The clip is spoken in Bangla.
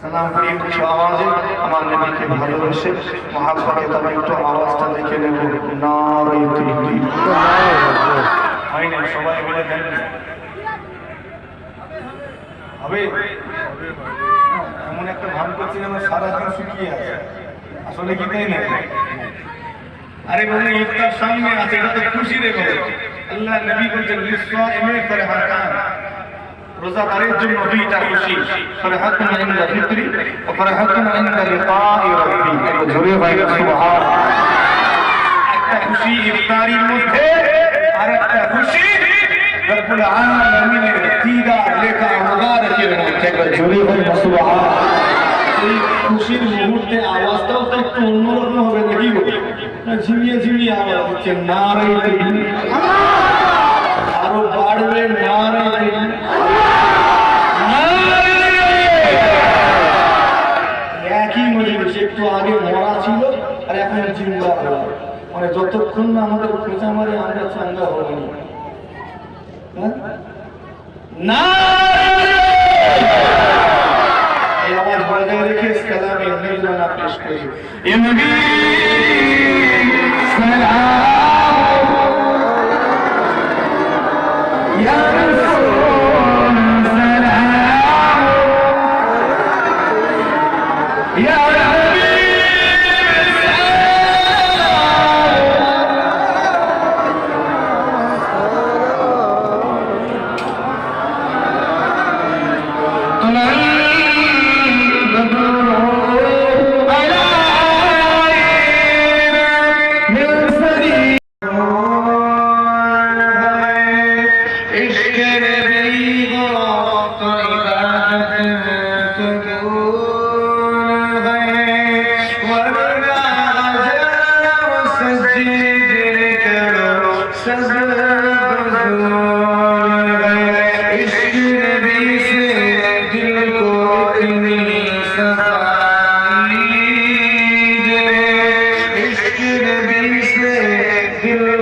সালাম করি কিছু আওয়াজে আমার নবীকে ভালোবেসে মহাব্বতে তবে একটু আওয়াজটা দেখে নেব। নারী হয় না সবাই মিলে দেন হবে এমন একটা ভান করছি আমার সারাদিন শুকিয়ে আছে। আসলে কি তাই না আরে বাবু ইফতার সামনে আছে এটা তো খুশি রে বাবু আল্লাহ নবী বলছেন লিসসাইমে ফরহাতান রোজাদারের জন্য দুইটা খুশি ফরহাতুন ইনদা ফিতরি ও ফরহাতুন ইনদা লিকাই রাব্বি। জোরে বাইরে সুবহান একটা খুশি ইফতারির মধ্যে আর একটা খুশি রব্বুল আলামিনের দিদার লেখা মুবারকের মধ্যে। জোরে বাইরে সুবহান এই খুশির মুহূর্তে আওয়াজটাও তো একটু অন্যরকম হবে নাকি গো? ঝিমিয়ে ঝিমিয়ে আওয়াজ হচ্ছে নারাই আরও বাড়বে নারাই এখানে জিন্দা হলাম মানে যতক্ষণ না আমাদের খোঁজা মারে আমরা চাঙ্গা হব না। হ্যাঁ? আমার বজায় রেখে সালামে Brasil